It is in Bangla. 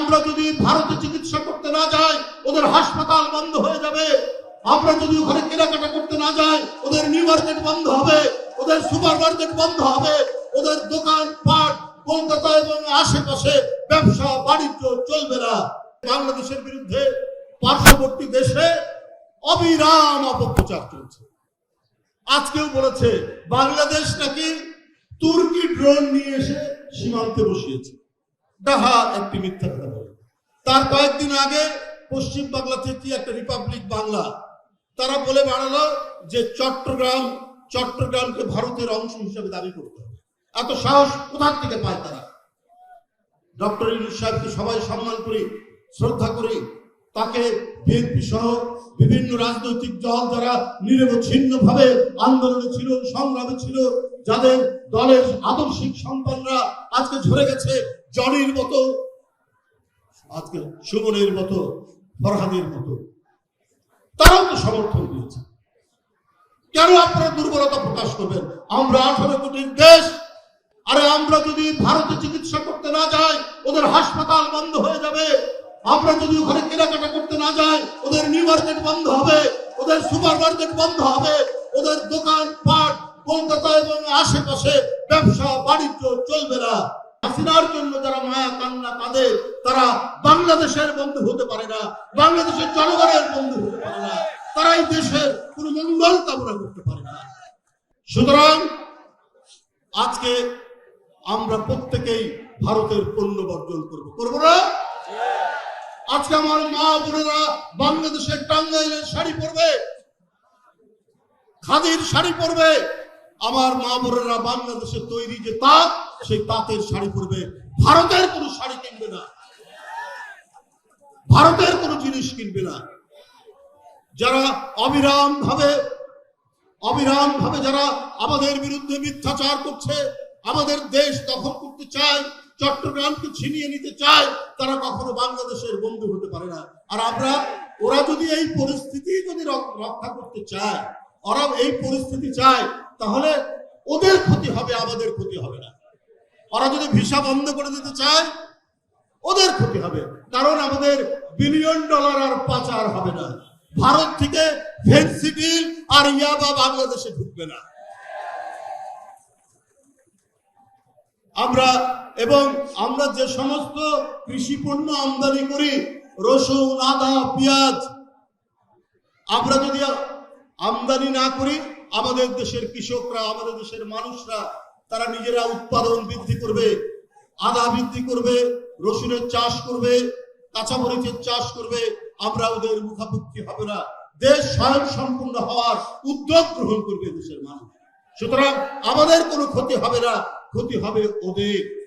আমরা যদি ভারতে চিকিৎসা করতে না যাই, ওদের হাসপাতাল বন্ধ হয়ে যাবে। আমরা যদি ওখানে কেনাকাটা করতে না যাই, ওদের নিউ মার্কেট বন্ধ হবে, ওদের সুপার মার্কেট বন্ধ হবে, ওদের দোকান পাট কলকাতা এবং আশেপাশে ব্যবসা বাণিজ্য চলবে না। বাংলাদেশের বিরুদ্ধে পার্শ্ববর্তী দেশে অবিরাম অপপ্রচার চলছে। আজকেও বলেছে, বাংলাদেশ নাকি তুর্কি ড্রোন নিয়ে এসে সীমান্তে বসিয়েছে। ডাহা একটি মিথ্যা কথা বলে। তার কয়েকদিন আগে পশ্চিম বাংলা থেকে একটা রিপাবলিক বাংলা, তারা বলে বাড়ালো যে চট্টগ্রাম, চট্টগ্রামকে ভারতের অংশ হিসেবে দাবি করতে এত সাহস কোথার থেকে পায় তারা? ডক্টর ইউনুস সাহেবকে সবাই সম্মান করি, শ্রদ্ধা করি, তাকে বিএনপি সহ বিভিন্ন রাজনৈতিক দল যারা নিরবচ্ছিন্ন ভাবে আন্দোলনে ছিল, সংগ্রামে ছিল, যাদের দলের আদর্শিক সন্তানরা আজকে ঝরে গেছে জনির মতো, আজকে সুমনের মতো, ফরহাদের মতো। তারাও তো সমর্থন দিয়েছে। কেন আপনারা দুর্বলতা প্রকাশ করবেন? আমরা আঠারো কোটির দেশ। আরে আমরা যদি ভারতে চিকিৎসা করতে না যাই, ওদের হাসপাতাল বন্ধ হয়ে যাবে। আমরা যদি ওখানে কেনাকাটা করতে না যাই, ওদের নিউ মার্কেট বন্ধ হবে, ওদের সুপার মার্কেট বন্ধ হবে, ওদের দোকান পাট, কলকাতা এবং আশেপাশে ব্যবসা, বাণিজ্য চলবে না। হাসিনার জন্য যারা মায়া কান্না কাঁদে তারা বাংলাদেশের বন্ধু হতে পারে না, বাংলাদেশের জনগণের বন্ধু হতে পারে না, তারা এই দেশের কোনো মঙ্গল কামনা করতে পারে না। সুতরাং আজকে আমরা প্রত্যেকেই ভারতের পণ্য বর্জন করব, করব না? আজকে আমার মা বোনেরা বাংলাদেশের টাঙ্গাইলের শাড়ি পরবে, খাদির শাড়ি পরবে আমার মা বোনেরা বাংলাদেশের তৈরি যে তাঁত, সেই তাঁতের শাড়ি পরবে। ভারতের কোনো শাড়ি কিনবে না। ভারতের কোনো জিনিস কিনবে না। যারা অবিরাম ভাবে অবিরাম ভাবে যারা আমাদের বিরুদ্ধে মিথ্যাচার করছে, আমাদের দেশ দখল করতে চায়, চট্টগ্রামকে ছিনিয়ে নিতে চায়, তারা কখনো বাংলাদেশের বন্ধু হতে পারে না। আর আমরা, ওরা যদি এই পরিস্থিতি যদি রক্ষা করতে চায় ওরা এই পরিস্থিতি চায়, তাহলে ওদের ক্ষতি হবে, আমাদের ক্ষতি হবে না। ওরা যদি ভিসা বন্ধ করে দিতে চায়, ওদের ক্ষতি হবে, কারণ আমাদের বিলিয়ন ডলার আর পাচার হবে না। ভারত থেকে ফেন্সিডিল আর ইয়াবা বাংলাদেশে ঢুকবে না। আমরা এবং আমরা যে সমস্ত কৃষি পণ্য আমদানি করি, রসুন, আদা, পেঁয়াজ, আমরা যদি আমদানি না করি আমাদের দেশের কৃষকরা, আমাদের দেশের মানুষরা, তারা নিজেরা উৎপাদন বৃদ্ধি করবে, আদা বৃদ্ধি করবে, রসুনের চাষ করবে, কাঁচামরিচের চাষ করবে, আমরা ওদের মুখাপেক্ষি হবে না। দেশ স্বয়ং সম্পূর্ণ হওয়ার উদ্যোগ গ্রহণ করবে দেশের মানুষ। সুতরাং আমাদের কোনো ক্ষতি হবে না, ক্ষতি হবে ওদের।